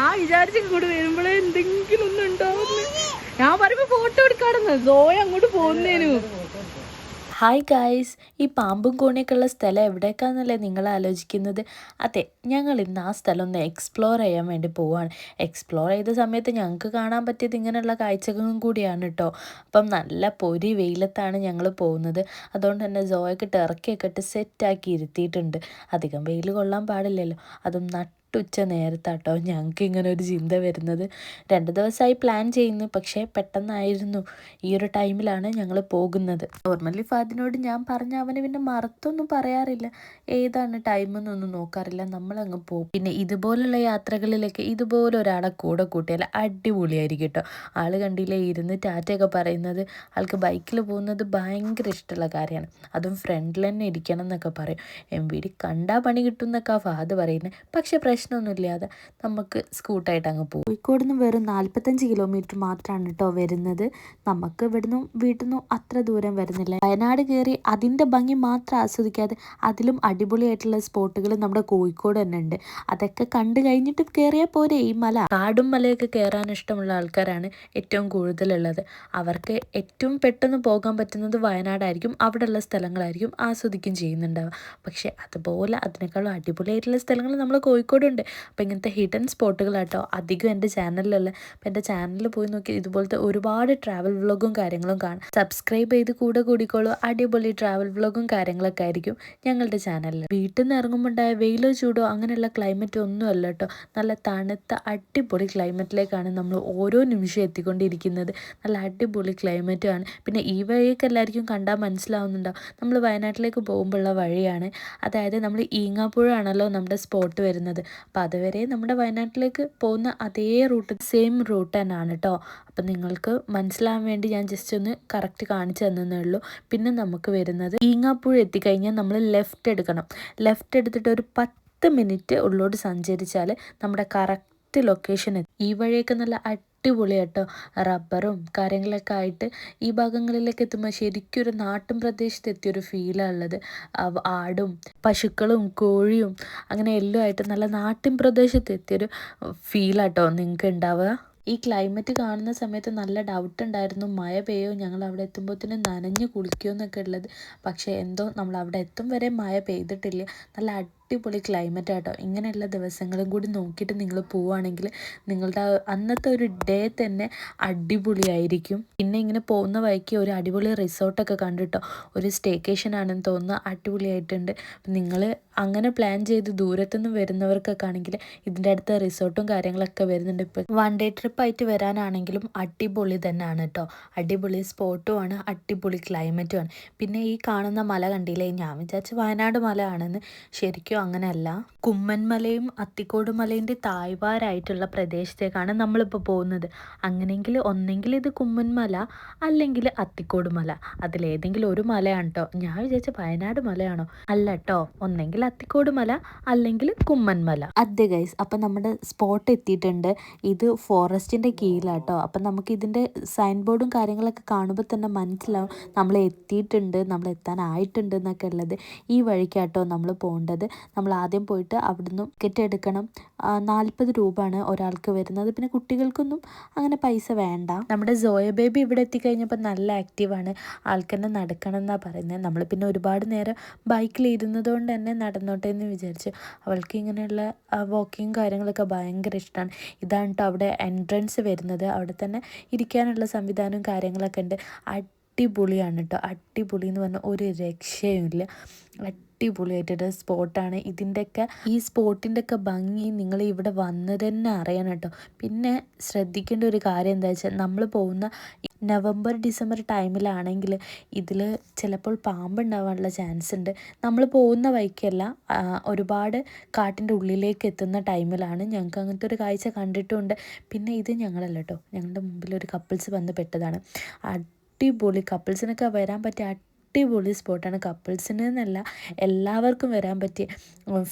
ഞാൻ വിചാരിച്ച ഇങ്ങോട്ട് വരുമ്പോഴേ എന്തെങ്കിലും ഒന്നും ഉണ്ടാവുന്നു. ഞാൻ പറയുമ്പോ ഫോട്ടോ എടുക്കാടുന്നു സോയ അങ്ങോട്ട് പോകുന്നേനു. ഹായ് ഗായ്സ് ഈ പാമ്പും കോണിയൊക്കെ ഉള്ള സ്ഥലം എവിടേക്കാന്നല്ലേ നിങ്ങൾ ആലോചിക്കുന്നത്? അതെ ഞങ്ങൾ ഇന്ന് ആ സ്ഥലം ഒന്ന് എക്സ്പ്ലോർ ചെയ്യാൻ വേണ്ടി പോവാണ്. എക്സ്പ്ലോർ ചെയ്ത സമയത്ത് ഞങ്ങൾക്ക് കാണാൻ പറ്റിയത് ഇങ്ങനെയുള്ള കാഴ്ചകളും കൂടിയാണ് കേട്ടോ അപ്പം നല്ല പൊരി വെയിലത്താണ് ഞങ്ങൾ പോകുന്നത്. അതുകൊണ്ട് തന്നെ ജോയ്ക്ക് ടെറക്കിയൊക്കെ ഇട്ട് സെറ്റാക്കി ഇരുത്തിയിട്ടുണ്ട്. അധികം വെയിൽ കൊള്ളാൻ പാടില്ലല്ലോ. അതും നട്ടുച്ച നേരത്താട്ടോ ഞങ്ങൾക്ക് ഇങ്ങനെ ഒരു ചിന്ത വരുന്നത്. രണ്ട് ദിവസമായി പ്ലാൻ ചെയ്യുന്നു പക്ഷേ പെട്ടെന്നായിരുന്നു. ഈ ഒരു ടൈമിലാണ് ഞങ്ങൾ പോകുന്നത്. നോർമലി ഫാദിനോട് ഞാൻ പറഞ്ഞ അവന് പിന്നെ മറത്തൊന്നും പറയാറില്ല. ഏതാണ് ടൈം എന്നൊന്നും നോക്കാറില്ല. നമ്മളങ്ങ് പോകും. പിന്നെ ഇതുപോലുള്ള യാത്രകളിലൊക്കെ ഇതുപോലെ ഒരാളെ കൂടെ കൂട്ടിയാൽ അടിപൊളിയായിരിക്കും കേട്ടോ ആൾ കണ്ടില്ലേ ഇരുന്ന് ടാറ്റയൊക്കെ പറയുന്നത് ആൾക്ക് ബൈക്കിൽ പോകുന്നത് ഭയങ്കര ഇഷ്ടമുള്ള കാര്യമാണ്. അതും ഫ്രണ്ടിൽ തന്നെ ഇരിക്കണം എന്നൊക്കെ പറയും. എം വി ഡി കണ്ടാ പണി കിട്ടും എന്നൊക്കെ ഫാദ് പറയുന്നത്. പക്ഷെ പ്രശ്നമൊന്നുമില്ലാതെ നമുക്ക് സ്കൂട്ടായിട്ട് അങ്ങ് പോകും. കോഴിക്കോട് നിന്ന് വെറും നാൽപ്പത്തഞ്ച് കിലോമീറ്റർ മാത്രമാണ് കേട്ടോ വരുന്നത്. നമുക്ക് ഇവിടുന്ന് വീട്ടിൽ നിന്നും അത്ര ദൂരം വരുന്നില്ല. വയനാട് കയറി അതിന്റെ ഭംഗി മാത്രം ആസ്വദിക്കാതെ അതിലും അടിപൊളിയായിട്ടുള്ള സ്പോട്ടുകൾ നമ്മുടെ കോഴിക്കോട് തന്നെ ഉണ്ട്. അതൊക്കെ കണ്ടു കഴിഞ്ഞിട്ട് കയറിയാൽ പോരെ ഈ മല. കാടും മലയൊക്കെ കയറാൻ ഇഷ്ടമുള്ള ആൾക്കാരാണ് ഏറ്റവും കൂടുതലുള്ളത്. അവർക്ക് ഏറ്റവും പെട്ടെന്ന് പോകാൻ പറ്റുന്നത് വയനാടായിരിക്കും. അവിടെയുള്ള സ്ഥലങ്ങളായിരിക്കും ആസ്വദിക്കുകയും ചെയ്യുന്നുണ്ടാവുക. പക്ഷെ അതുപോലെ അതിനേക്കാളും അടിപൊളിയായിട്ടുള്ള സ്ഥലങ്ങൾ നമ്മൾ കോഴിക്കോടുണ്ട് അപ്പോൾ ഇങ്ങനത്തെ ഹിഡൻ സ്പോട്ടുകളാട്ടോ അധികം എന്റെ ചാനലിലല്ല അപ്പോൾ എന്റെ ചാനലിൽ പോയി നോക്കി ഇതുപോലത്തെ ഒരുപാട് ട്രാവൽ വ്ളോഗും കാര്യങ്ങളും കാണാം. സബ്സ്ക്രൈബ് ചെയ്ത് കൂടെ കൂടിക്കോളൂ. അടിപൊളി ട്രാവൽ വ്ളോഗും കാര്യങ്ങളൊക്കെ ആയിരിക്കും ഞങ്ങളുടെ ചാനലിൽ വീട്ടിൽ നിന്ന് ഇറങ്ങുമ്പോൾ ഉണ്ടായ വെയിലോ ചൂടോ അങ്ങനെയുള്ള ക്ലൈമറ്റ് ഒന്നും അല്ല കേട്ടോ നല്ല തണുത്ത അടിപൊളി ക്ലൈമറ്റിലേക്കാണ് നമ്മൾ ഓരോ നിമിഷം എത്തിക്കൊണ്ടിരിക്കുന്നത്. നല്ല അടിപൊളി ക്ലൈമറ്റുമാണ് പിന്നെ ഈ വഴിയൊക്കെ എല്ലാവർക്കും കണ്ടാൽ മനസ്സിലാവുന്നുണ്ടാവും നമ്മൾ വയനാട്ടിലേക്ക് പോകുമ്പോഴുള്ള വഴിയാണ്. അതായത് നമ്മൾ ഈങ്ങാപ്പുഴ ആണല്ലോ നമ്മുടെ സ്പോട്ട് വരുന്നത്. അപ്പോൾ അതുവരെ നമ്മുടെ വയനാട്ടിലേക്ക് പോകുന്ന അതേ റൂട്ട് സെയിം റൂട്ട് തന്നെയാണ് കേട്ടോ അപ്പം നിങ്ങൾക്ക് മനസ്സിലാവാൻ വേണ്ടി ഞാൻ ജസ്റ്റ് ഒന്ന് കറക്റ്റ് കാണിച്ചു തന്നേ ഉള്ളൂ. പിന്നെ നമുക്ക് വരുന്നത് ഈങ്ങാപ്പുഴ എത്തിക്കഴിഞ്ഞാൽ നമ്മൾ ലെഫ്റ്റ് എടുക്കണം. ലെഫ്റ്റ് എടുത്തിട്ട് ഒരു പത്ത് മിനിറ്റ് ഉള്ളോട്ട് സഞ്ചരിച്ചാൽ നമ്മുടെ കറക്റ്റ് ലൊക്കേഷൻ ഈ വഴിയൊക്കെ നല്ല അടിപൊളി കേട്ടോ റബ്ബറും കാര്യങ്ങളൊക്കെ ആയിട്ട് ഈ ഭാഗങ്ങളിലേക്ക് എത്തുമ്പോൾ ശരിക്കും ഒരു നാട്ടിൻ പ്രദേശത്ത് എത്തിയൊരു ഫീലാണ് ഉള്ളത്. ആടും പശുക്കളും കോഴിയും അങ്ങനെ എല്ലാം ആയിട്ട് നല്ല നാട്ടിൻ പ്രദേശത്ത് എത്തിയൊരു ഫീലാട്ടോ നിങ്ങൾക്ക് ഉണ്ടാവുക ഈ ക്ലൈമറ്റ് കാണുന്ന സമയത്ത് നല്ല ഡൗട്ട് ഉണ്ടായിരുന്നു. മഴ പെയ്യോ ഞങ്ങൾ അവിടെ എത്തുമ്പോഴത്തേനും നനഞ്ഞ് കുളിക്കുമോ എന്നൊക്കെ ഉള്ളത്. പക്ഷേ എന്തോ നമ്മൾ അവിടെ എത്തും വരെ മഴ പെയ്തിട്ടില്ല. നല്ല അടിപൊളി ക്ലൈമറ്റ് ആട്ടോ. ഇങ്ങനെയുള്ള ദിവസങ്ങളും കൂടി നോക്കിയിട്ട് നിങ്ങൾ പോവുകയാണെങ്കിൽ നിങ്ങളുടെ അന്നത്തെ ഒരു ഡേ തന്നെ അടിപൊളിയായിരിക്കും. പിന്നെ ഇങ്ങനെ പോകുന്ന വഴിക്ക് ഒരു അടിപൊളി റിസോർട്ടൊക്കെ കണ്ടിട്ടോ. ഒരു സ്റ്റേക്കേഷൻ ആണെന്ന് തോന്നുന്നു. അടിപൊളിയായിട്ടുണ്ട്. നിങ്ങൾ അങ്ങനെ പ്ലാൻ ചെയ്ത് ദൂരത്തുനിന്ന് വരുന്നവർക്കൊക്കെ ആണെങ്കിൽ ഇതിന്റെ അടുത്ത് റിസോർട്ടും കാര്യങ്ങളൊക്കെ വരുന്നുണ്ട്. ഇപ്പോൾ വൺ ഡേ ട്രിപ്പായിട്ട് വരാനാണെങ്കിലും അടിപൊളി തന്നെയാണ് കേട്ടോ. അടിപൊളി സ്പോട്ടുമാണ് അടിപൊളി ക്ലൈമറ്റുമാണ് പിന്നെ ഈ കാണുന്ന മല കണ്ടില്ലേ? ഞാൻ വിചാരിച്ച് വയനാട് മല ആണെന്ന് ശരിക്കും അങ്ങനെയല്ല. കുമ്മൻമലയും അത്തിക്കോട് മലയിന്റെ താഴ്വാരായിട്ടുള്ള പ്രദേശത്തേക്കാണ് നമ്മളിപ്പോൾ പോകുന്നത്. അങ്ങനെയെങ്കിൽ ഒന്നെങ്കിൽ ഇത് കുമ്മൻമല അല്ലെങ്കിൽ അത്തിക്കോട് മല അതിലേതെങ്കിലും ഒരു മലയാണ് കേട്ടോ ഞാൻ വിചാരിച്ച വയനാട് മലയാണോ? അല്ല കേട്ടോ ഒന്നെങ്കിൽ അത്തിക്കോട് മല അല്ലെങ്കിൽ കുമ്മൻമല. അതെ ഗൈസ് അപ്പം നമ്മുടെ സ്പോട്ട് എത്തിയിട്ടുണ്ട്. ഇത് ഫോറസ്റ്റിന്റെ കീഴിലാട്ടോ അപ്പം നമുക്ക് ഇതിന്റെ സൈൻ ബോർഡും കാര്യങ്ങളൊക്കെ കാണുമ്പോൾ തന്നെ മനസ്സിലാവും. നമ്മൾ എത്തിയിട്ടുണ്ട് നമ്മൾ എത്താനായിട്ടുണ്ട് എന്നൊക്കെ ഉള്ളത് ഈ വഴിക്കാട്ടോ നമ്മൾ പോകേണ്ടത് നമ്മൾ ആദ്യം പോയിട്ട് അവിടുന്ന് ടിക്കറ്റ് എടുക്കണം. നാൽപ്പത് രൂപയാണ് ഒരാൾക്ക് വരുന്നത്. പിന്നെ കുട്ടികൾക്കൊന്നും അങ്ങനെ പൈസ വേണ്ട. നമ്മുടെ സോയ ബേബി ഇവിടെ എത്തിക്കഴിഞ്ഞപ്പോൾ നല്ല ആക്റ്റീവാണ് ആൾക്ക് തന്നെ നടക്കണം എന്നാണ് പറയുന്നത് നമ്മൾ പിന്നെ ഒരുപാട് നേരം ബൈക്കിൽ ഇരുന്നതുകൊണ്ട് തന്നെ നടന്നോട്ടെ എന്ന് വിചാരിച്ച് അവൾക്ക് ഇങ്ങനെയുള്ള വാക്കിങ് കാര്യങ്ങളൊക്കെ ഭയങ്കര ഇഷ്ടമാണ് ഇതാണ് കേട്ടോ അവിടെ എൻട്രൻസ് വരുന്നത്. അവിടെ തന്നെ ഇരിക്കാനുള്ള സംവിധാനവും കാര്യങ്ങളൊക്കെ ഉണ്ട്. അടിപൊളിയാണ് കേട്ടോ അടിപൊളി എന്ന് പറഞ്ഞാൽ ഒരു രക്ഷയുമില്ല. അടിപൊളിയായിട്ടൊരു സ്പോട്ടാണ്. ഇതിന്റെയൊക്കെ ഈ സ്പോട്ടിന്റെയൊക്കെ ഭംഗി നിങ്ങൾ ഇവിടെ വന്ന് തന്നെ അറിയണം കേട്ടോ. പിന്നെ ശ്രദ്ധിക്കേണ്ട ഒരു കാര്യം എന്താ വെച്ചാൽ നമ്മൾ പോകുന്ന നവംബർ ഡിസംബർ ടൈമിലാണെങ്കിൽ ഇതിൽ ചിലപ്പോൾ പാമ്പുണ്ടാവാനുള്ള ചാൻസ് ഉണ്ട്. നമ്മൾ പോകുന്ന വഴിക്കല്ല ഒരുപാട് കാട്ടിന്റെ ഉള്ളിലേക്ക് എത്തുന്ന ടൈമിലാണ്. ഞങ്ങൾക്ക് അങ്ങനത്തെ ഒരു കാഴ്ച കണ്ടിട്ടുണ്ട്. പിന്നെ ഇത് ഞങ്ങളല്ല കേട്ടോ ഞങ്ങളുടെ മുമ്പിൽ ഒരു കപ്പിൾസ് വന്ന് പെട്ടതാണ്. അടിപൊളി കപ്പിൾസിനൊക്കെ വരാൻ പറ്റിയ അടിപൊളി സ്പോട്ടാണ് കപ്പിൾസിന് എന്നല്ല എല്ലാവർക്കും വരാൻ പറ്റിയ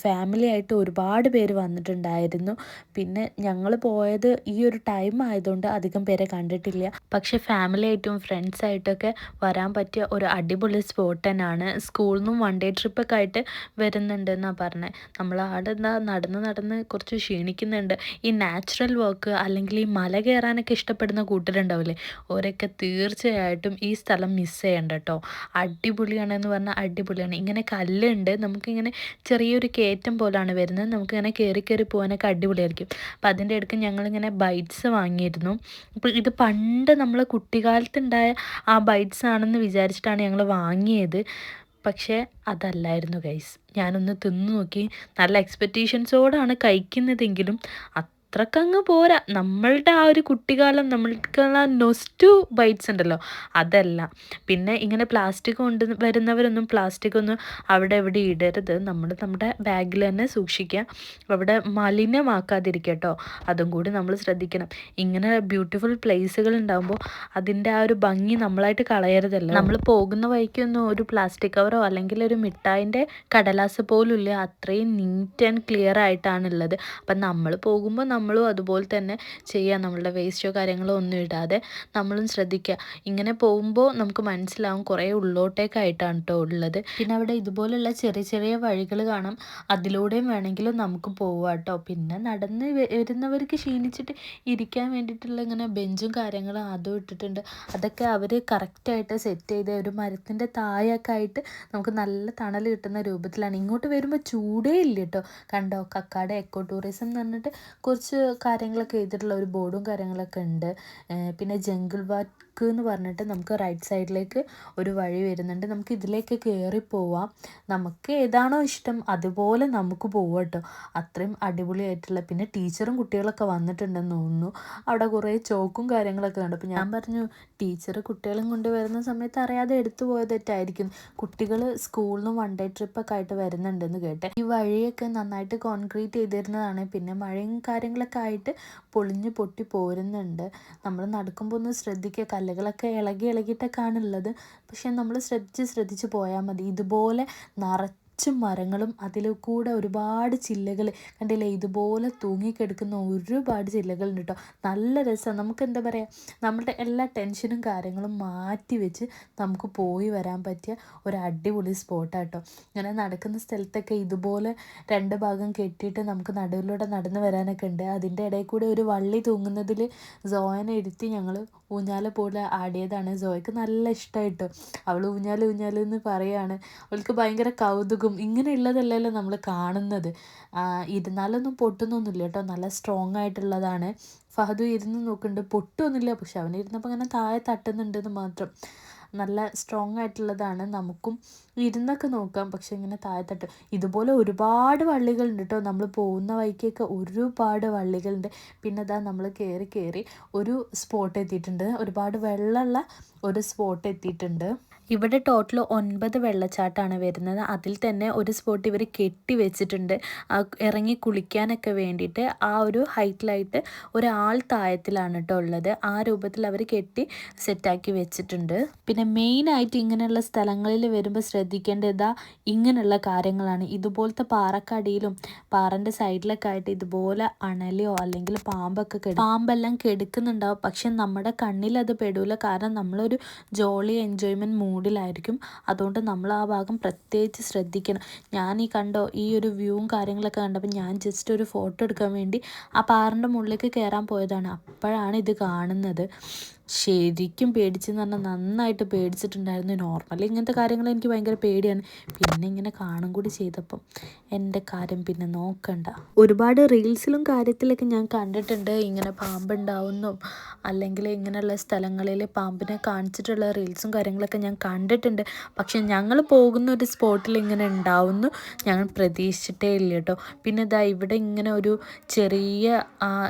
ഫാമിലി ആയിട്ട് ഒരുപാട് പേര് വന്നിട്ടുണ്ടായിരുന്നു. പിന്നെ ഞങ്ങൾ പോയത് ഈ ഒരു ടൈം ആയതുകൊണ്ട് അധികം പേരെ കണ്ടിട്ടില്ല. പക്ഷെ ഫാമിലി ആയിട്ടും ഫ്രണ്ട്സ് ആയിട്ടൊക്കെ വരാൻ പറ്റിയ ഒരു അടിപൊളി സ്പോട്ട് തന്നെയാണ്. സ്കൂളിൽ നിന്നും വൺ ഡേ ട്രിപ്പൊക്കെ ആയിട്ട് വരുന്നുണ്ട് എന്നാണ് പറഞ്ഞത് നമ്മൾ അവിടെ എന്താ നടന്ന് നടന്ന് കുറച്ച് ക്ഷീണിക്കുന്നുണ്ട്. ഈ നാച്ചുറൽ വർക്ക് അല്ലെങ്കിൽ ഈ മല കയറാനൊക്കെ ഇഷ്ടപ്പെടുന്ന കൂട്ടരുണ്ടാവില്ലേ? ഓരൊക്കെ തീർച്ചയായിട്ടും ഈ സ്ഥലം മിസ് ചെയ്യണ്ട കേട്ടോ അടിപൊളിയാണെന്ന് പറഞ്ഞാൽ അടിപൊളിയാണ്. ഇങ്ങനെ കല്ലുണ്ട്. നമുക്കിങ്ങനെ ചെറിയൊരു കയറ്റം പോലാണ് വരുന്നത്. നമുക്കിങ്ങനെ കയറി കയറി പോകാനൊക്കെ അടിപൊളിയായിരിക്കും. അപ്പം അതിന്റെ ഇടയ്ക്ക് ഞങ്ങളിങ്ങനെ ബൈറ്റ്സ് വാങ്ങിയിരുന്നു. അപ്പോൾ ഇത് പണ്ട് നമ്മൾ കുട്ടിക്കാലത്തുണ്ടായ ആ ബൈറ്റ്സ് ആണെന്ന് വിചാരിച്ചിട്ടാണ് ഞങ്ങൾ വാങ്ങിയത്. പക്ഷേ അതല്ലായിരുന്നു ഗൈസ്. ഞാനൊന്ന് തിന്നു നോക്കി. നല്ല എക്സ്പെക്റ്റേഷൻസോടാണ് കഴിക്കുന്നതെങ്കിലും അത്രക്കങ്ങ് പോരാ. നമ്മളുടെ ആ ഒരു കുട്ടിക്കാലം നമ്മൾക്കുള്ള നൊസ്റ്റു ബൈറ്റ്സ് ഉണ്ടല്ലോ. അതല്ല. പിന്നെ ഇങ്ങനെ പ്ലാസ്റ്റിക് കൊണ്ട് വരുന്നവരൊന്നും പ്ലാസ്റ്റിക് ഒന്നും അവിടെ എവിടെ ഇടരുത്. നമ്മൾ നമ്മുടെ ബാഗിൽ തന്നെ സൂക്ഷിക്കുക അവിടെ മലിനമാക്കാതിരിക്കട്ടോ കേട്ടോ അതും കൂടി നമ്മൾ ശ്രദ്ധിക്കണം. ഇങ്ങനെ ബ്യൂട്ടിഫുൾ പ്ലേസുകൾ ഉണ്ടാകുമ്പോൾ അതിന്റെ ആ ഒരു ഭംഗി നമ്മളായിട്ട് കളയരുതല്ലോ. നമ്മൾ പോകുന്ന വഴിക്കൊന്നും ഒരു പ്ലാസ്റ്റിക് കവറോ അല്ലെങ്കിൽ ഒരു മിഠായിന്റെ കടലാസ് പോലും ഇല്ല അത്രയും നീറ്റ് ആൻഡ് ക്ലിയർ ആയിട്ടാണുള്ളത് അപ്പം നമ്മൾ പോകുമ്പോൾ നമ്മളും അതുപോലെ തന്നെ ചെയ്യുക നമ്മളുടെ വേസ്റ്റോ കാര്യങ്ങളോ ഒന്നും ഇടാതെ നമ്മളും ശ്രദ്ധിക്കുക ഇങ്ങനെ പോകുമ്പോൾ നമുക്ക് മനസ്സിലാവും കുറേ ഉള്ളോട്ടേക്കായിട്ടാണ് കേട്ടോ ഉള്ളത്. പിന്നെ അവിടെ ഇതുപോലുള്ള ചെറിയ ചെറിയ വഴികൾ കാണാം. അതിലൂടെയും വേണമെങ്കിലും നമുക്ക് പോവാം കേട്ടോ പിന്നെ നടന്ന് വരുന്നവർക്ക് ക്ഷീണിച്ചിട്ട് ഇരിക്കാൻ വേണ്ടിയിട്ടുള്ള ഇങ്ങനെ ബെഞ്ചും കാര്യങ്ങളും അതും ഇട്ടിട്ടുണ്ട്. അതൊക്കെ അവർ കറക്റ്റായിട്ട് സെറ്റ് ചെയ്ത് ഒരു മരത്തിന്റെ തായൊക്കെ ആയിട്ട് നമുക്ക് നല്ല തണൽ കിട്ടുന്ന രൂപത്തിലാണ്. ഇങ്ങോട്ട് വരുമ്പോൾ ചൂടേ ഇല്ല കേട്ടോ കണ്ടോ? കക്കാട് എക്കോ ടൂറിസം എന്ന് പറഞ്ഞിട്ട് കുറച്ച് കാര്യങ്ങളൊക്കെ എഴുതിയിട്ടുള്ള ഒരു ബോർഡും കാര്യങ്ങളൊക്കെ ഉണ്ട്. പിന്നെ ജംഗിൾ വാക്ക് എന്ന് പറഞ്ഞിട്ട് നമുക്ക് റൈറ്റ് സൈഡിലേക്ക് ഒരു വഴി വരുന്നുണ്ട്. നമുക്ക് ഇതിലേക്ക് കയറി പോവാം. നമുക്ക് ഏതാണോ ഇഷ്ടം അതുപോലെ നമുക്ക് പോവട്ടോ അത്രയും അടിപൊളിയായിട്ടുള്ള പിന്നെ ടീച്ചറും കുട്ടികളൊക്കെ വന്നിട്ടുണ്ടെന്ന് തോന്നുന്നു. അവിടെ കുറേ ചോക്കും കാര്യങ്ങളൊക്കെ ഉണ്ട് അപ്പോൾ ഞാൻ പറഞ്ഞു ടീച്ചർ കുട്ടികളും കൊണ്ടുവരുന്ന സമയത്ത് അറിയാതെ എടുത്തു പോയതായിട്ടായിരിക്കും കുട്ടികൾ സ്കൂളിൽ നിന്ന് വൺ ഡേ ട്രിപ്പൊക്കെ ആയിട്ട് വരുന്നുണ്ടെന്ന് കേട്ടെ. ഈ വഴിയൊക്കെ നന്നായിട്ട് കോൺക്രീറ്റ് ചെയ്തിരുന്നതാണ്. പിന്നെ മഴയും കാര്യങ്ങളൊക്കെ ആയിട്ട് പൊളിഞ്ഞ് പൊട്ടി പോരുന്നുണ്ട്. നമ്മൾ നടക്കുമ്പോൾ ഒന്ന് ശ്രദ്ധിക്കുക. കല്ലുകളൊക്കെ ഇളകി ഇളകിയിട്ടൊക്കെയാണുള്ളത് പക്ഷെ നമ്മൾ ശ്രദ്ധിച്ച് ശ്രദ്ധിച്ച് പോയാൽ മതി. ഇതുപോലെ നിറച്ചും മരങ്ങളും അതിൽ കൂടെ ഒരുപാട് ചില്ലകൾ കണ്ടില്ലേ? ഇതുപോലെ തൂങ്ങിക്കിടക്കുന്ന ഒരുപാട് ചില്ലകളുണ്ട് കേട്ടോ നല്ല രസമാണ് നമുക്ക് എന്താ പറയുക നമ്മുടെ എല്ലാ ടെൻഷനും കാര്യങ്ങളും മാറ്റി വെച്ച് നമുക്ക് പോയി വരാൻ പറ്റിയ ഒരു അടിപൊളി സ്പോട്ടാണ് കേട്ടോ ഇങ്ങനെ നടക്കുന്ന സ്ഥലത്തൊക്കെ ഇതുപോലെ രണ്ട് ഭാഗം കെട്ടിയിട്ട് നമുക്ക് നടുവിലൂടെ നടന്നു വരാനൊക്കെ ഉണ്ട്. അതിന്റെ ഇടയിൽ കൂടെ ഒരു വള്ളി തൂങ്ങുന്നതിൽ സോയനെ ഇരുത്തി ഞങ്ങൾ ഊഞ്ഞാല പോലെ ആടിയതാണ്. സോയക്ക് നല്ല ഇഷ്ടമായിട്ടോ അവൾ ഊഞ്ഞാൽ ഊഞ്ഞാൽ എന്ന് പറയുകയാണ് അവൾക്ക് ഭയങ്കര കൗതുകം ഇങ്ങനെയുള്ളതല്ലല്ലോ നമ്മൾ കാണുന്നത്. ഇരുന്നാലൊന്നും പൊട്ടുന്നൊന്നുമില്ല കേട്ടോ. നല്ല സ്ട്രോങ് ആയിട്ടുള്ളതാണ്. ഫഹദു ഇരുന്ന് നോക്കുന്നുണ്ട്. പൊട്ടുമൊന്നുമില്ല പക്ഷെ അവൻ ഇരുന്നപ്പോൾ അങ്ങനെ താഴെ തട്ടുന്നുണ്ടെന്ന് മാത്രം. നല്ല സ്ട്രോങ് ആയിട്ടുള്ളതാണ് നമുക്കും. ഇരുന്നൊക്കെ നോക്കാം. പക്ഷെ ഇങ്ങനെ താഴെ തട്ടും. ഇതുപോലെ ഒരുപാട് വള്ളികളുണ്ട് കേട്ടോ. നമ്മൾ പോകുന്ന വഴിക്കൊക്കെ ഒരുപാട് വള്ളികളുണ്ട്. പിന്നെ അതാ നമ്മൾ കയറി കയറി ഒരു സ്പോട്ട് എത്തിയിട്ടുണ്ട്. ഒരുപാട് വെള്ളമുള്ള ഒരു സ്പോട്ട് എത്തിയിട്ടുണ്ട്. ഇവിടെ ടോട്ടൽ ഒൻപത് വെള്ളച്ചാട്ടമാണ് വരുന്നത്. അതിൽ തന്നെ ഒരു സ്പോട്ട് ഇവർ കെട്ടി വെച്ചിട്ടുണ്ട്. ഇറങ്ങി കുളിക്കാനൊക്കെ വേണ്ടിയിട്ട് ആ ഒരു ഹൈറ്റിലായിട്ട് ഒരാൾ താഴത്തിലാണ് കേട്ടോ ഉള്ളത്. ആ രൂപത്തിൽ അവർ കെട്ടി സെറ്റാക്കി വെച്ചിട്ടുണ്ട്. പിന്നെ മെയിനായിട്ട് ഇങ്ങനെയുള്ള സ്ഥലങ്ങളിൽ വരുമ്പോൾ ശ്രദ്ധിക്കേണ്ടത് ഇങ്ങനെയുള്ള കാര്യങ്ങളാണ്. ഇതുപോലത്തെ പാറക്കടിയിലും പാറന്റെ സൈഡിലൊക്കെ ആയിട്ട് ഇതുപോലെ അണലിയോ അല്ലെങ്കിൽ പാമ്പൊക്കെ കെടു പാമ്പെല്ലാം കെടുക്കുന്നുണ്ടാവും. പക്ഷെ നമ്മുടെ കണ്ണിൽ അത് പെടൂല. കാരണം നമ്മളൊരു ജോളി എൻജോയ്മെന്റ് മൂഡിലായിരിക്കും അതുകൊണ്ട് നമ്മൾ ആ ഭാഗം പ്രത്യേകിച്ച് ശ്രദ്ധിക്കണം. ഞാൻ ഈ കണ്ടോ ഈ ഒരു വ്യൂവും കാര്യങ്ങളൊക്കെ കണ്ടപ്പോൾ ഞാൻ ജസ്റ്റ് ഒരു ഫോട്ടോ എടുക്കാൻ വേണ്ടി ആ പാറിന്റെ മുകളിലേക്ക് കയറാൻ പോയതാണ്. അപ്പോഴാണ് ഇത് കാണുന്നത്. ശരിക്കും പേടിച്ചെന്ന് പറഞ്ഞാൽ നന്നായിട്ട് പേടിച്ചിട്ടുണ്ടായിരുന്നു. നോർമലി ഇങ്ങനത്തെ കാര്യങ്ങൾ എനിക്ക് ഭയങ്കര പേടിയാണ്. പിന്നെ ഇങ്ങനെ കാണും കൂടി ചെയ്തപ്പം എന്റെ കാര്യം പിന്നെ നോക്കണ്ട. ഒരുപാട് റീൽസിലും കാര്യത്തിലൊക്കെ ഞാൻ കണ്ടിട്ടുണ്ട്. ഇങ്ങനെ പാമ്പുണ്ടാവുന്നും. അല്ലെങ്കിൽ ഇങ്ങനെയുള്ള സ്ഥലങ്ങളിൽ പാമ്പിനെ കാണിച്ചിട്ടുള്ള റീൽസും കാര്യങ്ങളൊക്കെ ഞാൻ കണ്ടിട്ടുണ്ട്. പക്ഷെ ഞങ്ങൾ പോകുന്ന ഒരു സ്പോട്ടിൽ ഇങ്ങനെ ഉണ്ടാവുന്നു. ഞങ്ങൾ പ്രതീക്ഷിച്ചിട്ടേ ഇല്ല കേട്ടോ. പിന്നെ ഇതാ ഇവിടെ ഇങ്ങനെ ഒരു ചെറിയ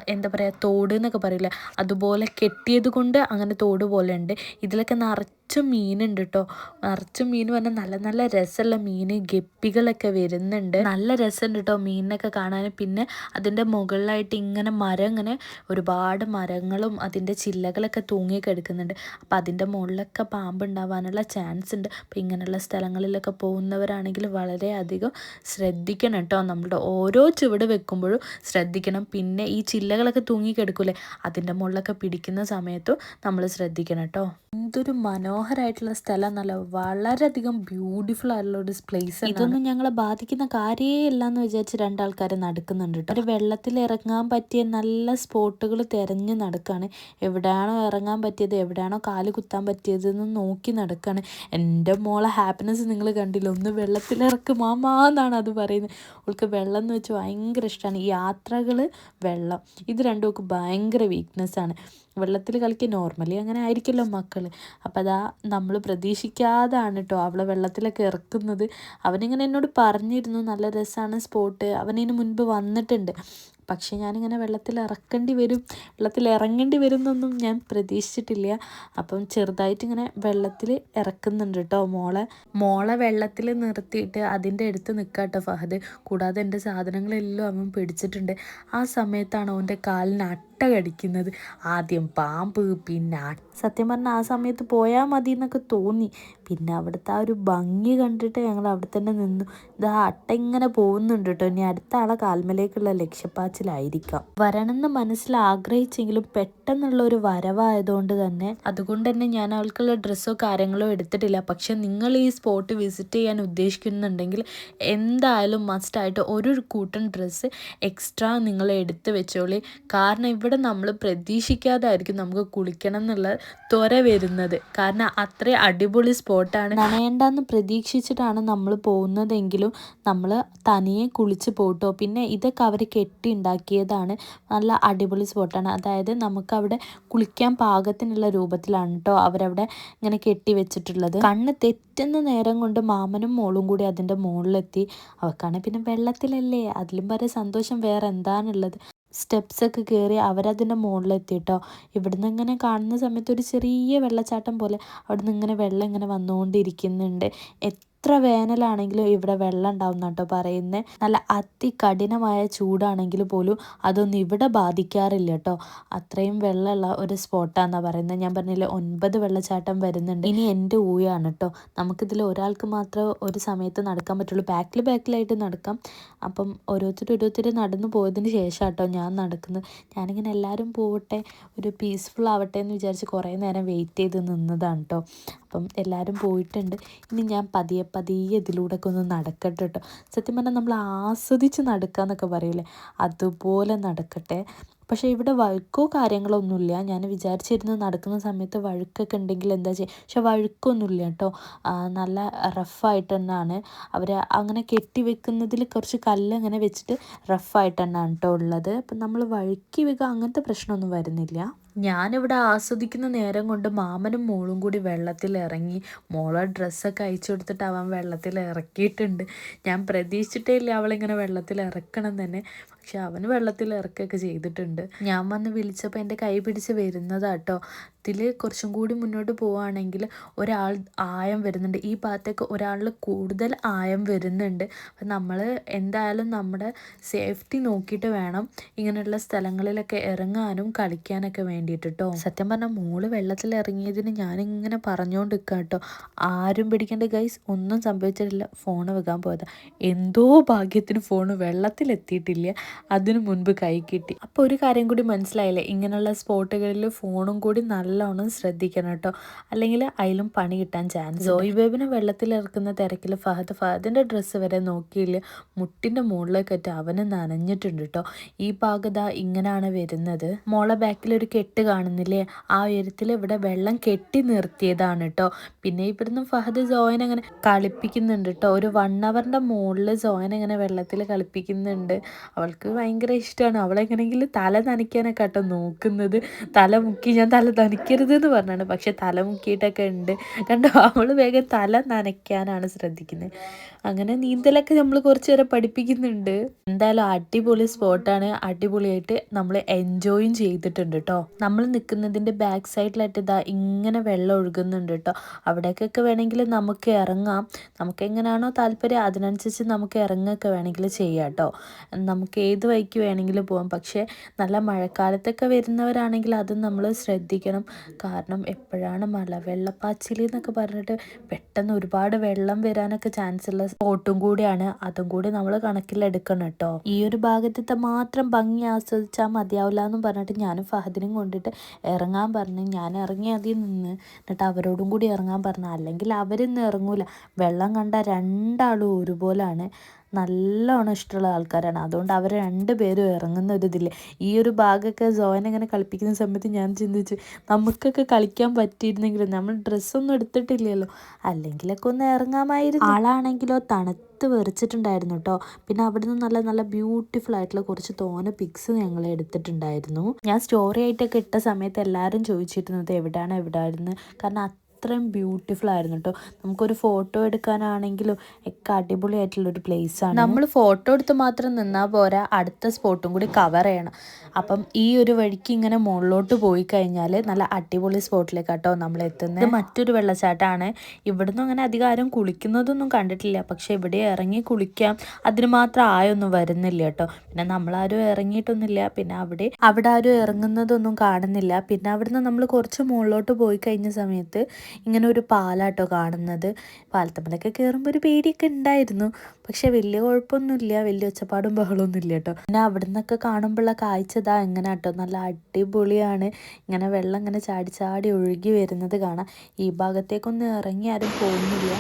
എന്താ പറയുക തോട് എന്നൊക്കെ പറയില്ല? അതുപോലെ കെട്ടിയത് കൊണ്ട് അങ്ങനെ തോട് പോലെ ഉണ്ട് ഇതിലൊക്കെ നിറച്ച് നിറച്ചും മീനുണ്ട് കേട്ടോ നിറച്ചും മീൻ പറഞ്ഞാൽ നല്ല നല്ല രസമുള്ള മീൻ ഗപ്പികളൊക്കെ വരുന്നുണ്ട്. നല്ല രസമുണ്ട് കേട്ടോ മീനിനൊക്കെ കാണാൻ. പിന്നെ അതിന്റെ മുകളിലായിട്ട് ഇങ്ങനെ മരം ഇങ്ങനെ ഒരുപാട് മരങ്ങളും അതിന്റെ ചില്ലകളൊക്കെ തൂങ്ങി കിടക്കുന്നുണ്ട്. അപ്പം അതിന്റെ മുകളിലൊക്കെ പാമ്പ് ഉണ്ടാവാനുള്ള ചാൻസ് ഉണ്ട്. അപ്പം ഇങ്ങനെയുള്ള സ്ഥലങ്ങളിലൊക്കെ പോകുന്നവരാണെങ്കിൽ വളരെയധികം ശ്രദ്ധിക്കണം കേട്ടോ നമ്മളുടെ ഓരോ ചുവട് വെക്കുമ്പോഴും ശ്രദ്ധിക്കണം. പിന്നെ ഈ ചില്ലകളൊക്കെ തൂങ്ങി കിടക്കൂലേ അതിന്റെ മുകളിലൊക്കെ പിടിക്കുന്ന സമയത്തും നമ്മൾ ശ്രദ്ധിക്കണം കേട്ടോ എന്തൊരു മനോഹരമായിട്ടുള്ള സ്ഥലം എന്നല്ല വളരെയധികം ബ്യൂട്ടിഫുൾ ആയിട്ടുള്ള ഒരു പ്ലേസ് ഇതൊന്നും ഞങ്ങളെ ബാധിക്കുന്ന കാര്യേ ഇല്ല എന്ന് വിചാരിച്ച് രണ്ടാൾക്കാർ നടക്കുന്നുണ്ട് കേട്ടോ. ഒരു വെള്ളത്തിൽ ഇറങ്ങാൻ പറ്റിയ നല്ല സ്പോട്ടുകൾ തിരഞ്ഞ് നടക്കുകയാണ് എവിടെയാണോ ഇറങ്ങാൻ പറ്റിയത് എവിടെയാണോ കാൽ കുത്താൻ പറ്റിയത് എന്ന് നോക്കി നടക്കുകയാണ് എന്റെ മോളെ ഹാപ്പിനെസ് നിങ്ങൾ കണ്ടില്ല? ഒന്ന് വെള്ളത്തിലിറക്ക് മാമാന്നാണ് അത് പറയുന്നത്. അവൾക്ക് വെള്ളം എന്ന് വെച്ച് ഭയങ്കര ഇഷ്ടമാണ് യാത്രകൾ വെള്ളം. ഇത് രണ്ടും ഒക്കെ ഭയങ്കര വീക്ക്നെസ്സാണ് വെള്ളത്തിൽ കളിക്കുക നോർമലി അങ്ങനെ ആയിരിക്കുമല്ലോ മക്കൾ അപ്പോൾ അതാ നമ്മൾ പ്രതീക്ഷിക്കാതാണ് കേട്ടോ അവളെ വെള്ളത്തിലൊക്കെ ഇറക്കുന്നത്. അവനിങ്ങനെ എന്നോട് പറഞ്ഞിരുന്നു നല്ല രസമാണ് സ്പോട്ട് അവനിന് മുൻപ് വന്നിട്ടുണ്ട്. പക്ഷേ ഞാനിങ്ങനെ വെള്ളത്തിൽ ഇറക്കേണ്ടി വരും വെള്ളത്തിൽ ഇറങ്ങേണ്ടി വരുന്നൊന്നും ഞാൻ പ്രതീക്ഷിച്ചിട്ടില്ല. അപ്പം ചെറുതായിട്ട് ഇങ്ങനെ വെള്ളത്തിൽ ഇറക്കുന്നുണ്ട് കേട്ടോ മോളെ. മോളെ വെള്ളത്തിൽ നിർത്തിയിട്ട് അതിന്റെ അടുത്ത് നിൽക്കുക കേട്ടോ ഫഹദ്. കൂടാതെ എന്റെ സാധനങ്ങളെല്ലാം അവൻ പിടിച്ചിട്ടുണ്ട്. ആ സമയത്താണ് അവന്റെ കാലിന് അട്ട കടിക്കുന്നത്. ആദ്യം പാമ്പ് പിന്നെ സത്യം പറഞ്ഞാൽ ആ സമയത്ത് പോയാൽ മതി എന്നൊക്കെ തോന്നി. പിന്നെ അവിടുത്തെ ആ ഒരു ഭംഗി കണ്ടിട്ട് ഞങ്ങൾ അവിടെ തന്നെ നിന്നു. ഇത് ആ അട്ട ഇങ്ങനെ പോകുന്നുണ്ട് കേട്ടോ ഇനി അടുത്ത ആളെ കാൽമലേക്കുള്ള ലക്ഷ്യപ്പാച്ചിലായിരിക്കാം വരണമെന്ന് മനസ്സിൽ ആഗ്രഹിച്ചെങ്കിലും പെട്ടെന്നുള്ള ഒരു വരവായതുകൊണ്ട് തന്നെ അതുകൊണ്ട് തന്നെ ഞാൻ അവൾക്കുള്ള ഡ്രസ്സോ കാര്യങ്ങളോ എടുത്തിട്ടില്ല. പക്ഷെ നിങ്ങൾ ഈ സ്പോട്ട് വിസിറ്റ് ചെയ്യാൻ ഉദ്ദേശിക്കുന്നുണ്ടെങ്കിൽ എന്തായാലും മസ്റ്റായിട്ട് ഒരു കൂട്ടം ഡ്രസ്സ് എക്സ്ട്രാ നിങ്ങൾ എടുത്ത് വെച്ചോളി. കാരണം ഇവിടെ നമ്മൾ പ്രതീക്ഷിക്കാതായിരിക്കും നമുക്ക് കുളിക്കണം എന്നുള്ള ത്വര വരുന്നത്. കാരണം അത്ര അടിപൊളി സ്പോട്ടാണ്. നനയണ്ടെന്ന് പ്രതീക്ഷിച്ചിട്ടാണ് നമ്മൾ പോകുന്നതെങ്കിലും നമ്മൾ തനിയെ കുളിച്ച് പോട്ടോ. പിന്നെ ഇതൊക്കെ അവർ കെട്ടി ഉണ്ടാക്കിയതാണ്. നല്ല അടിപൊളി സ്പോട്ടാണ് അതായത് നമുക്കവിടെ കുളിക്കാൻ പാകത്തിനുള്ള രൂപത്തിലാണ് കേട്ടോ അവരവിടെ ഇങ്ങനെ കെട്ടി വെച്ചിട്ടുള്ളത്. കണ്ണ് തെറ്റുന്ന നേരം കൊണ്ട് മാമനും മോളും കൂടി അതിന്റെ മുകളിലെത്തി അവക്കാണ്. പിന്നെ വെള്ളത്തിലല്ലേ? അതിലും വരെ സന്തോഷം വേറെ എന്താണുള്ളത് സ്റ്റെപ്സൊക്കെ കയറി അവരതിന്റെ മുകളിലെത്തി കേട്ടോ ഇവിടുന്ന് ഇങ്ങനെ കാണുന്ന സമയത്ത് ഒരു ചെറിയ വെള്ളച്ചാട്ടം പോലെ അവിടുന്ന് ഇങ്ങനെ വെള്ളം ഇങ്ങനെ വന്നുകൊണ്ടിരിക്കുന്നുണ്ട്. എത്ര വേനലാണെങ്കിലും ഇവിടെ വെള്ളം ഉണ്ടാവും കേട്ടോ പറയുന്നത് നല്ല അതികഠിനമായ ചൂടാണെങ്കിൽ പോലും അതൊന്നും ഇവിടെ ബാധിക്കാറില്ല കേട്ടോ. അത്രയും വെള്ളമുള്ള ഒരു സ്പോട്ടാന്നാണ് പറയുന്നത് ഞാൻ പറഞ്ഞില്ലേ ഒൻപത് വെള്ളച്ചാട്ടം വരുന്നുണ്ട്. ഇനി എന്റെ ഊയാണ് കേട്ടോ. നമുക്കിതിൽ ഒരാൾക്ക് മാത്രമേ ഒരു സമയത്ത് നടക്കാൻ പറ്റുള്ളൂ. ബാക്കിൽ ബാക്കിലായിട്ട് നടക്കാം. അപ്പം ഓരോരുത്തർ ഓരോരുത്തർ നടന്നു പോയതിന് ശേഷം കേട്ടോ ഞാൻ നടക്കുന്നത്. ഞാനിങ്ങനെ എല്ലാവരും പോവട്ടെ ഒരു പീസ്ഫുൾ ആവട്ടെ എന്ന് വിചാരിച്ച് കുറേ നേരം വെയിറ്റ് ചെയ്ത് നിന്നതാണ് കേട്ടോ. അപ്പം എല്ലാവരും പോയിട്ടുണ്ട്. ഇനി ഞാൻ പതിയെ പതിയെ ഇതിലൂടെയൊക്കെ ഒന്ന് നടക്കട്ടെ കേട്ടോ സത്യം പറഞ്ഞാൽ നമ്മൾ ആസ്വദിച്ച് നടക്കുക എന്നൊക്കെ പറയില്ലേ അതുപോലെ നടക്കട്ടെ. പക്ഷേ ഇവിടെ വഴുക്കോ കാര്യങ്ങളോ ഒന്നുമില്ല. ഞാൻ വിചാരിച്ചിരുന്നു നടക്കുന്ന സമയത്ത് വഴുക്കൊക്കെ ഉണ്ടെങ്കിൽ എന്താ ചെയ്യുക പക്ഷെ വഴുക്കൊന്നുമില്ല കേട്ടോ. നല്ല റഫായിട്ട് തന്നെയാണ്. അവർ അങ്ങനെ കെട്ടി വെക്കുന്നതിൽ കുറച്ച് കല്ല് അങ്ങനെ വെച്ചിട്ട് റഫായിട്ട് തന്നെയാണ് കേട്ടോ ഉള്ളത്. അപ്പം നമ്മൾ വഴുക്കി വെക്കുക അങ്ങനത്തെ പ്രശ്നമൊന്നും വരുന്നില്ല. ഞാനിവിടെ ആസ്വദിക്കുന്ന നേരം കൊണ്ട് മാമനും മോളും കൂടി വെള്ളത്തിൽ ഇറങ്ങി മോളെ ഡ്രസ്സൊക്കെ അയച്ചു കൊടുത്തിട്ട് അവൻ വെള്ളത്തിൽ ഇറക്കിയിട്ടുണ്ട് ഞാൻ പ്രതീക്ഷിച്ചിട്ടേ ഇല്ല അവളിങ്ങനെ വെള്ളത്തിൽ ഇറക്കണം തന്നെ. പക്ഷെ അവന് വെള്ളത്തിൽ ഇറക്കുകയൊക്കെ ചെയ്തിട്ടുണ്ട്. ഞാൻ വന്ന് വിളിച്ചപ്പോൾ എന്റെ കൈ പിടിച്ച് വരുന്നതാട്ടോ. ഇതിൽ കുറച്ചും കൂടി മുന്നോട്ട് പോവുകയാണെങ്കിൽ ഒരാൾ ആയം വരുന്നുണ്ട്. ഈ ഭാഗത്തേക്ക് ഒരാളിൽ കൂടുതൽ ആയം വരുന്നുണ്ട്. അപ്പം നമ്മൾ എന്തായാലും നമ്മുടെ സേഫ്റ്റി നോക്കിയിട്ട് വേണം ഇങ്ങനെയുള്ള സ്ഥലങ്ങളിലൊക്കെ ഇറങ്ങാനും കളിക്കാനൊക്കെ വേണ്ടിയിട്ട് കേട്ടോ സത്യം പറഞ്ഞാൽ മോൾ വെള്ളത്തിൽ ഇറങ്ങിയതിന് ഞാനിങ്ങനെ പറഞ്ഞുകൊണ്ട് നിൽക്കാം കേട്ടോ ആരും പിടിക്കേണ്ട ഗൈസ് ഒന്നും സംഭവിച്ചിട്ടില്ല. ഫോൺ വെക്കാൻ പോയത്. എന്തോ ഭാഗ്യത്തിന് ഫോൺ വെള്ളത്തിലെത്തിയിട്ടില്ല അതിനു മുൻപ് കൈ കിട്ടി. അപ്പോൾ ഒരു കാര്യം കൂടി മനസ്സിലായില്ലേ? ഇങ്ങനെയുള്ള സ്പോട്ടുകളിൽ ഫോണും കൂടി നല്ലോണം ശ്രദ്ധിക്കണം കേട്ടോ. അല്ലെങ്കിൽ അതിലും പണി കിട്ടാൻ ചാൻസ് ജോയ് ബേബിനെ വെള്ളത്തിൽ ഇറക്കുന്ന തിരക്കിൽ ഫഹദ് ഫഹദിന്റെ ഡ്രസ്സ് വരെ നോക്കിയില്ല. മുട്ടിന്റെ മുകളിലേക്കൊക്കെ അവന് നനഞ്ഞിട്ടുണ്ട് കേട്ടോ. ഈ ഭാഗത ഇങ്ങനെയാണ് വരുന്നത്. മോളെ ബാക്കിൽ ഒരു കെട്ട് കാണുന്നില്ലേ? ആ ഉയരത്തിൽ ഇവിടെ വെള്ളം കെട്ടി നിർത്തിയതാണ് കേട്ടോ. പിന്നെ ഇവിടുന്ന് ഫഹദ് ജോയൻ അങ്ങനെ കളിപ്പിക്കുന്നുണ്ട് കേട്ടോ. ഒരു വൺ അവറിന്റെ മുകളിൽ ജോയൻ അങ്ങനെ വെള്ളത്തിൽ കളിപ്പിക്കുന്നുണ്ട്. അവൾക്ക് ഭയങ്കര ഇഷ്ടമാണ്. അവളെങ്ങനെങ്കിലും തല നനയ്ക്കാനൊക്കെ കേട്ടോ നോക്കുന്നത്. തല മുക്കി ഞാൻ തല നനയ്ക്കും. കുളിക്കരുത് എന്ന് പറഞ്ഞാണ്. പക്ഷെ തല മുക്കിയിട്ടൊക്കെ ഉണ്ട്. കണ്ടോ? അവൾ വേഗം തല നനയ്ക്കാനാണ് ശ്രദ്ധിക്കുന്നത്. അങ്ങനെ നീന്തലൊക്കെ നമ്മൾ കുറച്ച് നേരം പഠിപ്പിക്കുന്നുണ്ട്. എന്തായാലും അടിപൊളി സ്പോട്ടാണ്. അടിപൊളിയായിട്ട് നമ്മൾ എൻജോയും ചെയ്തിട്ടുണ്ട് കേട്ടോ നമ്മൾ നിൽക്കുന്നതിന്റെ ബാക്ക് സൈഡിലായിട്ട് ഇതാ ഇങ്ങനെ വെള്ളം ഒഴുകുന്നുണ്ട് കേട്ടോ അവിടേക്കൊക്കെ വേണമെങ്കിൽ നമുക്ക് ഇറങ്ങാം. നമുക്ക് എങ്ങനെയാണോ താല്പര്യം അതിനനുസരിച്ച് നമുക്ക് ഇറങ്ങുകയൊക്കെ വേണമെങ്കിൽ ചെയ്യാം കേട്ടോ നമുക്ക് ഏത് വഴിക്ക് വേണമെങ്കിലും പോകാം പക്ഷേ നല്ല മഴക്കാലത്തൊക്കെ വരുന്നവരാണെങ്കിൽ അത് നമ്മൾ ശ്രദ്ധിക്കണം. കാരണം എപ്പോഴാണ് മല വെള്ളപ്പാച്ചിൽ എന്നൊക്കെ പറഞ്ഞിട്ട് പെട്ടെന്ന് ഒരുപാട് വെള്ളം വരാനൊക്കെ ചാൻസ് ഉള്ള സ്പോട്ടും കൂടിയാണ്. അതും കൂടി നമ്മൾ കണക്കിലെടുക്കണം കേട്ടോ. ഈ ഒരു ഭാഗത്തെ മാത്രം ഭംഗി ആസ്വദിച്ചാൽ മതിയാവില്ല എന്നും പറഞ്ഞിട്ട് ഞാനും ഫഹദിനും കൊണ്ടിട്ട് ഇറങ്ങാൻ പറഞ്ഞു. ഞാൻ ഇറങ്ങി അതിൽ നിന്ന് എന്നിട്ട് അവരോടും കൂടി ഇറങ്ങാൻ പറഞ്ഞു. അല്ലെങ്കിൽ അവരിന്ന് ഇറങ്ങൂല. വെള്ളം കണ്ട രണ്ടാളും ഒരുപോലാണ്. നല്ലോണം ഇഷ്ടമുള്ള ആൾക്കാരാണ്. അതുകൊണ്ട് അവർ രണ്ടുപേരും ഇറങ്ങുന്ന ഒരു ഇതില്ല ഈ ഒരു ഭാഗമൊക്കെ ജോയൻ ഇങ്ങനെ കളിപ്പിക്കുന്ന സമയത്ത് ഞാൻ ചിന്തിച്ചു നമുക്കൊക്കെ കളിക്കാൻ പറ്റിയിരുന്നെങ്കിൽ നമ്മൾ ഡ്രസ്സൊന്നും എടുത്തിട്ടില്ലല്ലോ? അല്ലെങ്കിലൊക്കെ ഒന്ന് ഇറങ്ങാമായിരുന്നു. ആളാണെങ്കിലോ തണുത്ത് വെറിച്ചിട്ടുണ്ടായിരുന്നു കേട്ടോ പിന്നെ അവിടുന്ന് നല്ല നല്ല ബ്യൂട്ടിഫുൾ ആയിട്ടുള്ള കുറച്ച് തോന പിക്സ് ഞങ്ങൾ എടുത്തിട്ടുണ്ടായിരുന്നു. ഞാൻ സ്റ്റോറി ആയിട്ടൊക്കെ ഇട്ട സമയത്ത് എല്ലാവരും ചോദിച്ചിരുന്നത് എവിടെയാണ് എവിടെയായിരുന്നു കാരണം അത്രയും ബ്യൂട്ടിഫുൾ ആയിരുന്നു കേട്ടോ നമുക്കൊരു ഫോട്ടോ എടുക്കാനാണെങ്കിലും ഒക്കെ അടിപൊളിയായിട്ടുള്ള ഒരു പ്ലേസ് ആണ്. നമ്മൾ ഫോട്ടോ എടുത്ത് മാത്രം നിന്നാൽ പോരാ അടുത്ത സ്പോട്ടും കൂടി കവർ ചെയ്യണം. അപ്പം ഈ ഒരു വഴിക്ക് ഇങ്ങനെ മുകളിലോട്ട് പോയി കഴിഞ്ഞാൽ നല്ല അടിപൊളി സ്പോട്ടിലേക്ക് കേട്ടോ നമ്മൾ എത്തുന്നത് മറ്റൊരു വെള്ളച്ചാട്ടമാണ്. ഇവിടുന്ന് അങ്ങനെ അധികം ആരും കുളിക്കുന്നതൊന്നും കണ്ടിട്ടില്ല. പക്ഷെ ഇവിടെ ഇറങ്ങി കുളിക്കാം. അതിന് മാത്രം ആയൊന്നും വരുന്നില്ല കേട്ടോ പിന്നെ നമ്മളാരും ഇറങ്ങിയിട്ടൊന്നുമില്ല. പിന്നെ അവിടെ അവിടെ ആരും ഇറങ്ങുന്നതൊന്നും കാണുന്നില്ല. പിന്നെ അവിടുന്ന് നമ്മൾ കുറച്ച് മുകളിലോട്ട് പോയി കഴിഞ്ഞ സമയത്ത് ഇങ്ങനെ ഒരു പാലാട്ടോ കാണുന്നത്. പാലത്തമ്മലൊക്കെ കയറുമ്പോൾ ഒരു പേടിയൊക്കെ ഉണ്ടായിരുന്നു പക്ഷെ വലിയ കുഴപ്പമൊന്നുമില്ല വലിയ ഒച്ചപ്പാടും ബഹളമൊന്നും ഇല്ല കേട്ടോ പിന്നെ അവിടെ നിന്നൊക്കെ കാണുമ്പോഴുള്ള കാഴ്ച ഇതാ എങ്ങനെ കേട്ടോ നല്ല അടിപൊളിയാണ്. ഇങ്ങനെ വെള്ളം ഇങ്ങനെ ചാടി ചാടി ഒഴുകി വരുന്നത് കാണാം. ഈ ഭാഗത്തേക്കൊന്നും ഇറങ്ങി ആരും പോകുന്നില്ല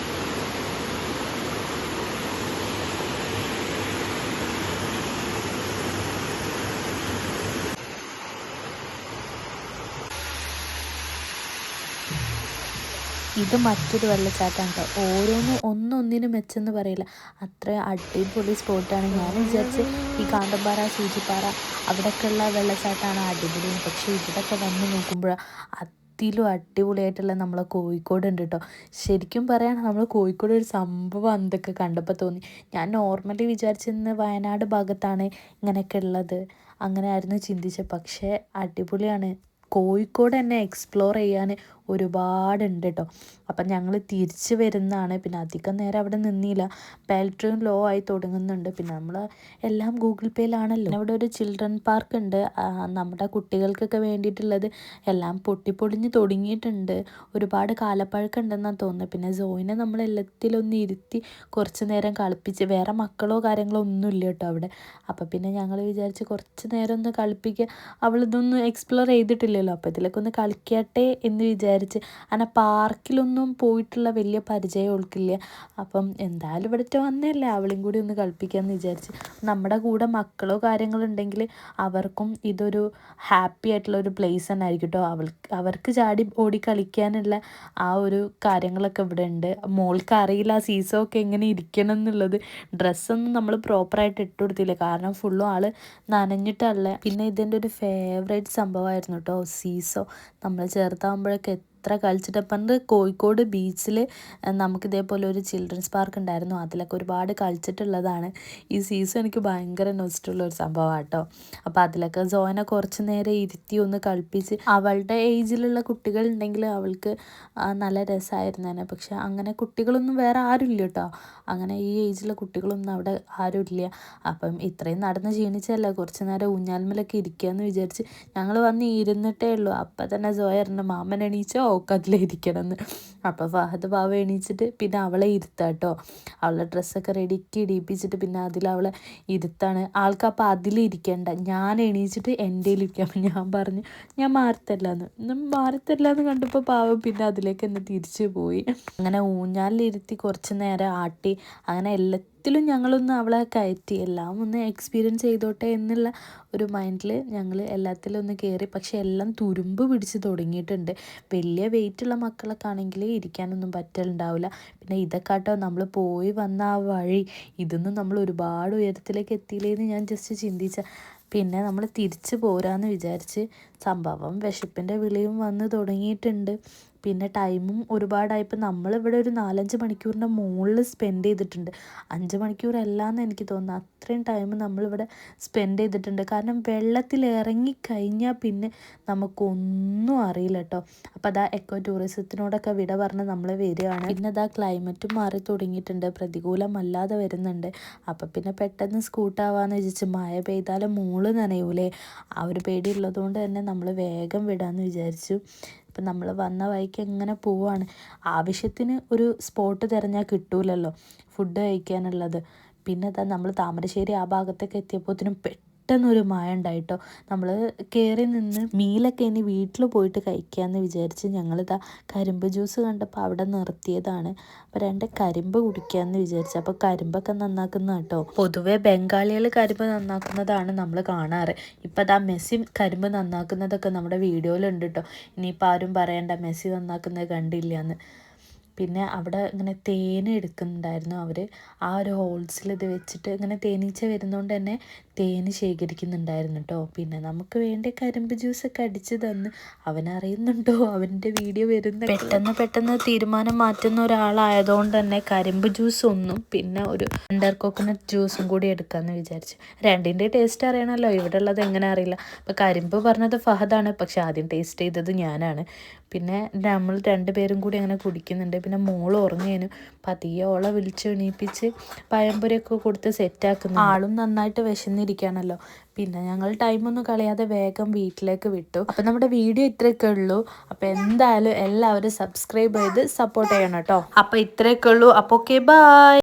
ഇത് മറ്റൊരു വെള്ളച്ചാട്ടമാണ് കേട്ടോ. ഓരോന്നും ഒന്നൊന്നിനും മെച്ചെന്ന് പറയില്ല. അത്ര അടിപൊളി സ്പോട്ടാണ്. ഞാൻ വിചാരിച്ച് ഈ കാണ്ടമ്പാറ സൂചിപ്പാറ അവിടെയൊക്കെയുള്ള വെള്ളച്ചാട്ടമാണ് അടിപൊളി. പക്ഷേ ഇവിടെയൊക്കെ വന്ന് നോക്കുമ്പോൾ അതിലും അടിപൊളിയായിട്ടുള്ള നമ്മളെ കോഴിക്കോട് ഉണ്ട് കേട്ടോ. ശരിക്കും പറയാണ് നമ്മൾ കോഴിക്കോട് ഒരു സംഭവം എന്തൊക്കെ കണ്ടപ്പോൾ തോന്നി. ഞാൻ നോർമലി വിചാരിച്ചിരുന്ന വയനാട് ഭാഗത്താണ് ഇങ്ങനെയൊക്കെ ഉള്ളത്. അങ്ങനെ ആയിരുന്നു ചിന്തിച്ചത്. പക്ഷേ അടിപൊളിയാണ്. കോഴിക്കോട് തന്നെ എക്സ്പ്ലോർ ചെയ്യാൻ ഒരുപാടുണ്ട് കേട്ടോ അപ്പം ഞങ്ങൾ തിരിച്ച് വരുന്നതാണ്. പിന്നെ അധികം നേരം അവിടെ നിന്നില്ല. ബാറ്ററിയും ലോ ആയി തുടങ്ങുന്നുണ്ട്. പിന്നെ നമ്മൾ എല്ലാം ഗൂഗിൾ പേയിലാണല്ലോ അവിടെ ഒരു ചിൽഡ്രൻ പാർക്ക് ഉണ്ട്. നമ്മുടെ കുട്ടികൾക്കൊക്കെ വേണ്ടിയിട്ടുള്ളത് എല്ലാം പൊട്ടിപ്പൊടിഞ്ഞ് തുടങ്ങിയിട്ടുണ്ട്. ഒരുപാട് കാലപ്പഴക്കം ഉണ്ടെന്നാണ് തോന്നുന്നത് പിന്നെ സോയിനെ നമ്മൾ എല്ലാത്തിലൊന്ന് ഇരുത്തി കുറച്ച് നേരം കളിപ്പിച്ച് വേറെ മക്കളോ കാര്യങ്ങളോ ഒന്നും ഇല്ല കേട്ടോ അവിടെ. അപ്പോൾ പിന്നെ ഞങ്ങൾ വിചാരിച്ച് കുറച്ച് നേരം ഒന്ന് കളിപ്പിക്കുക അവളിതൊന്നും എക്സ്പ്ലോർ ചെയ്തിട്ടില്ലല്ലോ. അപ്പോൾ ഇതിലൊക്കെ ഒന്ന് കളിക്കട്ടെ എന്ന് വിചാരിച്ച് അങ്ങനെ പാർക്കിലൊന്നും പോയിട്ടുള്ള വലിയ പരിചയം അവൾക്കില്ല അപ്പം എന്തായാലും ഇവിടുത്തെ വന്നല്ലേ. അവളും കൂടി ഒന്ന് കളിപ്പിക്കാമെന്ന് വിചാരിച്ച്. നമ്മുടെ കൂടെ മക്കളോ കാര്യങ്ങളോ ഉണ്ടെങ്കിൽ അവർക്കും ഇതൊരു ഹാപ്പി ആയിട്ടുള്ള ഒരു പ്ലേസ് തന്നെ ആയിരിക്കും കേട്ടോ അവൾക്ക് അവർക്ക് ചാടി ഓടി കളിക്കാനുള്ള ആ ഒരു കാര്യങ്ങളൊക്കെ ഇവിടെ ഉണ്ട്. മോൾക്ക് അറിയില്ല ആ സീസോ ഒക്കെ എങ്ങനെ ഇരിക്കണം എന്നുള്ളത്. ഡ്രസ്സൊന്നും നമ്മൾ പ്രോപ്പറായിട്ട് ഇട്ട് കൊടുത്തില്ല. കാരണം ഫുള്ളും ആൾ നനഞ്ഞിട്ടല്ല. പിന്നെ ഇതിന്റെ ഒരു ഫേവറേറ്റ് സംഭവമായിരുന്നു കേട്ടോ സീസോ നമ്മൾ ചേർത്താകുമ്പോഴൊക്കെ എത്ര കളിച്ചിട്ട്? പണ്ട് കോഴിക്കോട് ബീച്ചിൽ നമുക്ക് ഇതേപോലെ ഒരു ചിൽഡ്രൻസ് പാർക്ക് ഉണ്ടായിരുന്നു അതിലൊക്കെ ഒരുപാട് കളിച്ചിട്ടുള്ളതാണ്. ഈ സീസൺ എനിക്ക് ഭയങ്കര നൊസ്റ്റുള്ള ഒരു സംഭവമാണ് കേട്ടോ അപ്പോൾ അതിലൊക്കെ സോനെ കുറച്ച് നേരം ഇരുത്തി ഒന്ന് കളിപ്പിച്ച് അവളുടെ ഏജിലുള്ള കുട്ടികൾ ഉണ്ടെങ്കിൽ അവൾക്ക് നല്ല രസമായിരുന്നേനെ പക്ഷെ അങ്ങനെ കുട്ടികളൊന്നും വേറെ ആരുമില്ല കേട്ടോ. അങ്ങനെ ഈ ഏജിലെ കുട്ടികളൊന്നും അവിടെ ആരും ഇല്ല അപ്പം ഇത്രയും നടന്ന് ക്ഷീണിച്ചല്ല കുറച്ച് നേരം ഊഞ്ഞാൽമലൊക്കെ ഇരിക്കുകയെന്ന് വിചാരിച്ച് ഞങ്ങൾ വന്ന് ഇരുന്നിട്ടേ ഉള്ളൂ. അപ്പം തന്നെ സോയ മാമൻ എണീച്ചോ? ഓക്ക് അതിലിരിക്കണം എന്ന് അപ്പോൾ ഫഹദ് പാവ എണീച്ചിട്ട് പിന്നെ അവളെ ഇരുത്താം അവളെ ഡ്രസ്സൊക്കെ റെഡിക്ക് ഇടിയിപ്പിച്ചിട്ട് പിന്നെ അതിൽ അവളെ ഇരുത്താണ്. ആൾക്ക് അപ്പോൾ അതിലിരിക്കേണ്ട ഞാൻ എണീച്ചിട്ട് എന്റെ ഇരിക്കാം. ഞാൻ പറഞ്ഞു ഞാൻ മാറത്തല്ലാന്ന്. ഇന്നും മാറത്തല്ലാന്ന് കണ്ടപ്പോൾ പാവം പിന്നെ അതിലേക്ക് തന്നെ തിരിച്ചു പോയി. അങ്ങനെ ഊഞ്ഞാലിരുത്തി കുറച്ച് നേരം ആട്ടി അങ്ങനെ എല്ലാത്തിലും ഞങ്ങളൊന്ന് അവളെ കയറ്റി എല്ലാം ഒന്ന് എക്സ്പീരിയൻസ് ചെയ്തോട്ടെ എന്നുള്ള ഒരു മൈൻഡിൽ ഞങ്ങൾ എല്ലാത്തിലും ഒന്ന് കയറി പക്ഷെ എല്ലാം തുരുമ്പ് പിടിച്ച് തുടങ്ങിയിട്ടുണ്ട്. വലിയ വെയിറ്റുള്ള മക്കളൊക്കെ ആണെങ്കിൽ ഇരിക്കാനൊന്നും പറ്റലുണ്ടാവില്ല. പിന്നെ പിന്നെ ഇതൊക്കെ നമ്മൾ പോയി വന്ന ആ വഴി ഇതൊന്നും നമ്മൾ ഒരുപാട് ഉയരത്തിലേക്ക് എത്തിയില്ലേന്ന് ഞാൻ ജസ്റ്റ് ചിന്തിച്ച പിന്നെ നമ്മൾ തിരിച്ച് പോരാന്ന് വിചാരിച്ച് സംഭവം വിശപ്പിന്റെ വിളിയും വന്ന് തുടങ്ങിയിട്ടുണ്ട്. പിന്നെ ടൈമും ഒരുപാടായപ്പോൾ നമ്മളിവിടെ ഒരു നാലഞ്ച് മണിക്കൂറിന്റെ മുകളിൽ സ്പെൻഡ് ചെയ്തിട്ടുണ്ട്. അഞ്ച് മണിക്കൂറല്ലാന്ന് എനിക്ക് തോന്നുന്നു. അത്രയും ടൈം നമ്മളിവിടെ സ്പെൻഡ് ചെയ്തിട്ടുണ്ട്. കാരണം വെള്ളത്തിൽ ഇറങ്ങി കഴിഞ്ഞാൽ പിന്നെ നമുക്കൊന്നും അറിയില്ല കേട്ടോ. അപ്പോൾ അതാ എക്കോ ടൂറിസത്തിനോടൊക്കെ വിട പറഞ്ഞ് നമ്മൾ വരികയാണ്. പിന്നെ അതാ ക്ലൈമറ്റും മാറി തുടങ്ങിയിട്ടുണ്ട്. പ്രതികൂലമല്ലാതെ വരുന്നുണ്ട്. അപ്പം പിന്നെ പെട്ടെന്ന് സ്കൂട്ടാവാന്ന് വിചാരിച്ച് മഴ പെയ്താലും മൂൾ നനയൂലേ? ആ ഒരു പേടി ഉള്ളതുകൊണ്ട് തന്നെ നമ്മൾ വേഗം വിടാമെന്ന് വിചാരിച്ചു. ഇപ്പം നമ്മൾ വന്ന വഴിക്ക് എങ്ങനെ പോവാണ്? ആവശ്യത്തിന് ഒരു സ്പോട്ട് തിരഞ്ഞാൽ കിട്ടൂലല്ലോ ഫുഡ് കഴിക്കാനുള്ളത്. പിന്നെ അതാ നമ്മൾ താമരശ്ശേരി ആ ഭാഗത്തൊക്കെ എത്തിയപ്പോഴത്തേനും പെട്ടെന്നൊരു മഴ ഉണ്ടായിട്ടോ നമ്മൾ കയറി നിന്ന് മീലൊക്കെ ഇനി വീട്ടിൽ പോയിട്ട് കഴിക്കാമെന്ന് വിചാരിച്ച് ഞങ്ങളിതാ കരിമ്പ് ജ്യൂസ് കണ്ടപ്പോൾ അവിടെ നിർത്തിയതാണ്. അപ്പോൾ രണ്ട് കരിമ്പ് കുടിക്കാമെന്ന് വിചാരിച്ചു. അപ്പോൾ കരിമ്പൊക്കെ നന്നാക്കുന്ന കേട്ടോ. പൊതുവെ ബംഗാളികൾ കരിമ്പ് നന്നാക്കുന്നതാണ് നമ്മൾ കാണാറ്. ഇപ്പം അതാ മെസ്സി കരിമ്പ് നന്നാക്കുന്നതൊക്കെ നമ്മുടെ വീഡിയോയിലുണ്ട് കേട്ടോ ഇനിയിപ്പോൾ ആരും പറയണ്ട മെസ്സി നന്നാക്കുന്നത് കണ്ടില്ല എന്ന് പിന്നെ അവിടെ ഇങ്ങനെ തേൻ എടുക്കുന്നുണ്ടായിരുന്നു അവർ ആ ഒരു ഹോൾസിൽ ഇത് വെച്ചിട്ട് ഇങ്ങനെ തേനീച്ച വരുന്നതുകൊണ്ട് തന്നെ തേന് ശേഖരിക്കുന്നുണ്ടായിരുന്നു കേട്ടോ പിന്നെ നമുക്ക് വേണ്ടി കരിമ്പ് ജ്യൂസൊക്കെ അടിച്ച് തന്ന് അവനറിയുന്നുണ്ടോ അവന്റെ വീഡിയോ വരുന്ന പെട്ടെന്ന് പെട്ടെന്ന് തീരുമാനം മാറ്റുന്ന ഒരാളായതുകൊണ്ട് തന്നെ കരിമ്പ് ജ്യൂസ് ഒന്നും പിന്നെ ഒരു അണ്ടർ കോക്കനട്ട് ജ്യൂസും കൂടി എടുക്കാമെന്ന് വിചാരിച്ചു. രണ്ടിന്റെ ടേസ്റ്റ് അറിയണമല്ലോ ഇവിടെ ഉള്ളത് എങ്ങനെ അറിയില്ല. അപ്പോൾ കരിമ്പ് പറഞ്ഞത് ഫഹദാണ്. പക്ഷെ ആദ്യം ടേസ്റ്റ് ചെയ്തത് ഞാനാണ്. പിന്നെ നമ്മൾ രണ്ടുപേരും കൂടി അങ്ങനെ കുടിക്കുന്നുണ്ട്. പിന്നെ മോൾ ഉറങ്ങിയതിന് പതിയെ ഓളെ വിളിച്ച് എണീപ്പിച്ച് പഴംപൊരിയൊക്കെ കൊടുത്ത് സെറ്റാക്കുന്നു ആളും നന്നായിട്ട് വിശന്നിരിക്കുകയാണല്ലോ പിന്നെ ഞങ്ങൾ ടൈമൊന്നും കളയാതെ വേഗം വീട്ടിലേക്ക് വിട്ടു. അപ്പം നമ്മുടെ വീഡിയോ ഇത്രയൊക്കെ ഉള്ളൂ. അപ്പം എന്തായാലും എല്ലാവരും സബ്സ്ക്രൈബ് ചെയ്ത് സപ്പോർട്ട് ചെയ്യണം കേട്ടോ. അപ്പം ഇത്രയൊക്കെ ഉള്ളൂ. അപ്പോൾ ഓക്കെ ബായ്